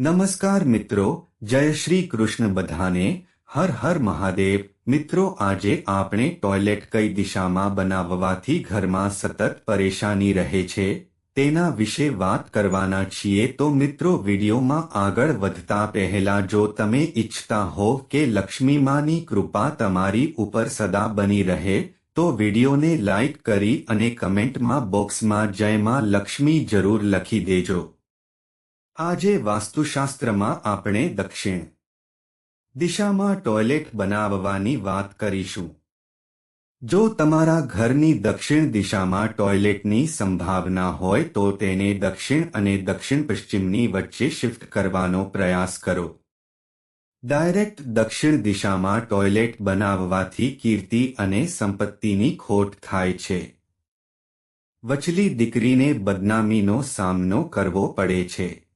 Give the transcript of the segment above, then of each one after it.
નમસ્કાર મિત્રો, જય શ્રી કૃષ્ણ બધાને. હર હર મહાદેવ. મિત્રો, આજે આપણે ટોયલેટ કઈ દિશામાં બનાવવાથી ઘરમાં સતત પરેશાની રહે છે? તેના વિશે વાત કરવાના છીએ તો મિત્રો, વિડીયોમાં આગળ વધતા પહેલા જો તમે ઈચ્છતા હો કે લક્ષ્મીમાની કૃપા તમારી ઉપર સદા બની રહે, તો વિડીયોને લાઈક કરી અને કમેન્ટમાં બોક્સમાં જય માં લક્ષ્મી જરૂર લખી દેજો. આજે વાસ્તુશાસ્ત્રમાં આપણે દક્ષિણ દિશામાં ટોયલેટ બનાવવાની વાત કરીશું. જો તમારા ઘરની દક્ષિણ દિશામાં ટોયલેટની સંભાવના હોય તો તેને દક્ષિણ અને દક્ષિણ પશ્ચિમની વચ્ચે શિફ્ટ કરવાનો પ્રયાસ કરો. ડાયરેક્ટ દક્ષિણ દિશામાં ટોયલેટ બનાવવાથી કીર્તિ અને સંપત્તિની ખોટ થાય છે. વચલી દીકરીને બદનામીનો સામનો કરવો પડે છે.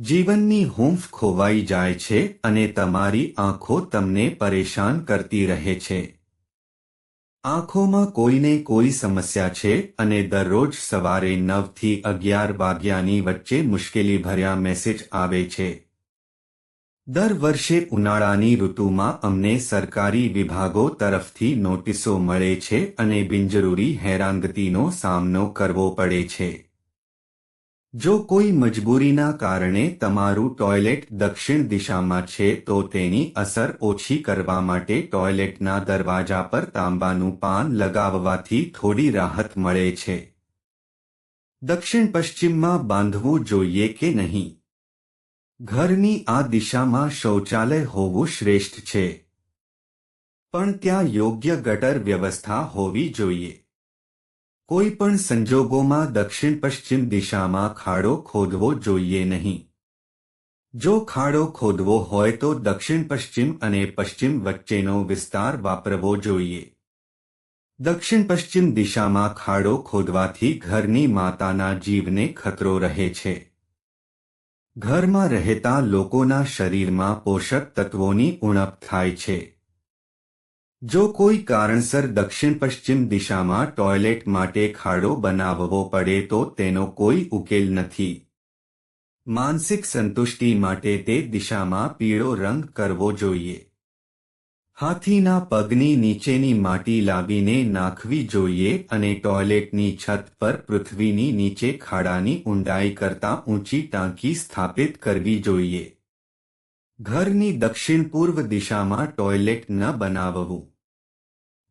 જીવનની હૂંફ ખોવાઈ જાય છે અને તમારી આંખો તમને પરેશાન કરતી રહે છે. આંખોમાં કોઈને કોઈ સમસ્યા છે અને દરરોજ સવારે નવથી અગિયાર વાગ્યાની વચ્ચે મુશ્કેલી ભર્યા મેસેજ આવે છે. દર વર્ષે ઉનાળાની ઋતુમાં અમને સરકારી વિભાગો તરફથી નોટિસો મળે છે અને બિનજરૂરી હેરાનગતિનો સામનો કરવો પડે છે. જો કોઈ મજબૂરીના કારણે તમારું ટોયલેટ દક્ષિણ દિશામાં છે, તો તેની અસર ઓછી કરવા માટે ટોયલેટના દરવાજા પર તાંબાનું પાન લગાવવાથી થોડી રાહત મળે છે. દક્ષિણ પશ્ચિમમાં બાંધવું જોઈએ કે નહીં? ઘરની આ દિશામાં શૌચાલય હોવું શ્રેષ્ઠ છે. પણ ત્યાં યોગ્ય ગટર વ્યવસ્થા હોવી જોઈએ. કોઈ પણ સંજોગોમાં દક્ષિણ પશ્ચિમ દિશામાં ખાડો ખોદવો જોઈએ નહીં. જો ખાડો ખોદવો હોય તો દક્ષિણ પશ્ચિમ અને પશ્ચિમ વચ્ચેનો વિસ્તાર વાપરવો જોઈએ. દક્ષિણ પશ્ચિમ દિશામાં ખાડો ખોદવાથી ઘરની માતાના જીવને ખતરો રહે છે. ઘરમાં રહેતા લોકોના શરીરમાં પોષક તત્વોની ઉણપ થાય છે. જો કોઈ કારણસર દક્ષિણ પશ્ચિમ દિશામાં ટોયલેટ માટે ખાડો બનાવવો પડે તો તેનો કોઈ ઉકેલ નથી. માનસિક સંતુષ્ટિ માટે તે દિશામાં પીળો રંગ કરવો જોઈએ. હાથીના પગની નીચેની માટી લાવીને નાખવી જોઈએ અને ટોયલેટની છત પર પૃથ્વીની નીચે ખાડાની ઊંડાઈ કરતાં ઊંચી ટાંકી સ્થાપિત કરવી જોઈએ. ઘરની દક્ષિણ પૂર્વ દિશામાં ટોયલેટ ન બનાવવું.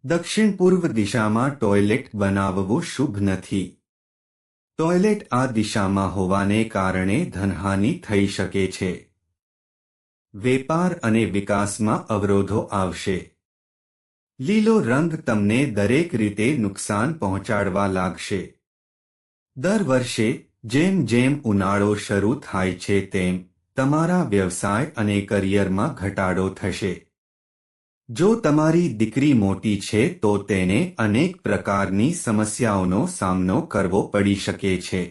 દક્ષિણ પૂર્વ દિશામાં ટોયલેટ બનાવવું શુભ નથી. ટોયલેટ આ દિશામાં હોવાને કારણે ધનહાનિ થઈ શકે છે. વેપાર અને વિકાસમાં અવરોધો આવશે. લીલો રંગ તમને દરેક રીતે નુકસાન પહોંચાડવા લાગશે. દર વર્ષે જેમ જેમ ઉનાળો શરૂ થાય છે તેમ તમારા વ્યવસાય અને કરિયરમાં ઘટાડો થશે. જો તમારી દીકરી મોટી છે, તો તેને અનેક પ્રકારની સમસ્યાઓનો સામનો કરવો પડી શકે છે.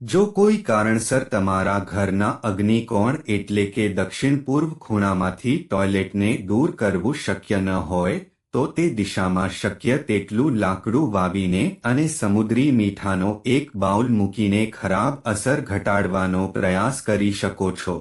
જો કોઈ કારણસર તમારા ઘરના અગ્નિકોણ એટલે કે દક્ષિણ પૂર્વ ખૂણામાંથી ટોયલેટને દૂર કરવું શક્ય ન હોય, તો તે દિશામાં શક્ય તેટલું લાકડું વાવીને અને સમુદ્રી મીઠાનો એક બાઉલ મૂકીને ખરાબ અસર ઘટાડવાનો પ્રયાસ કરી શકો છો.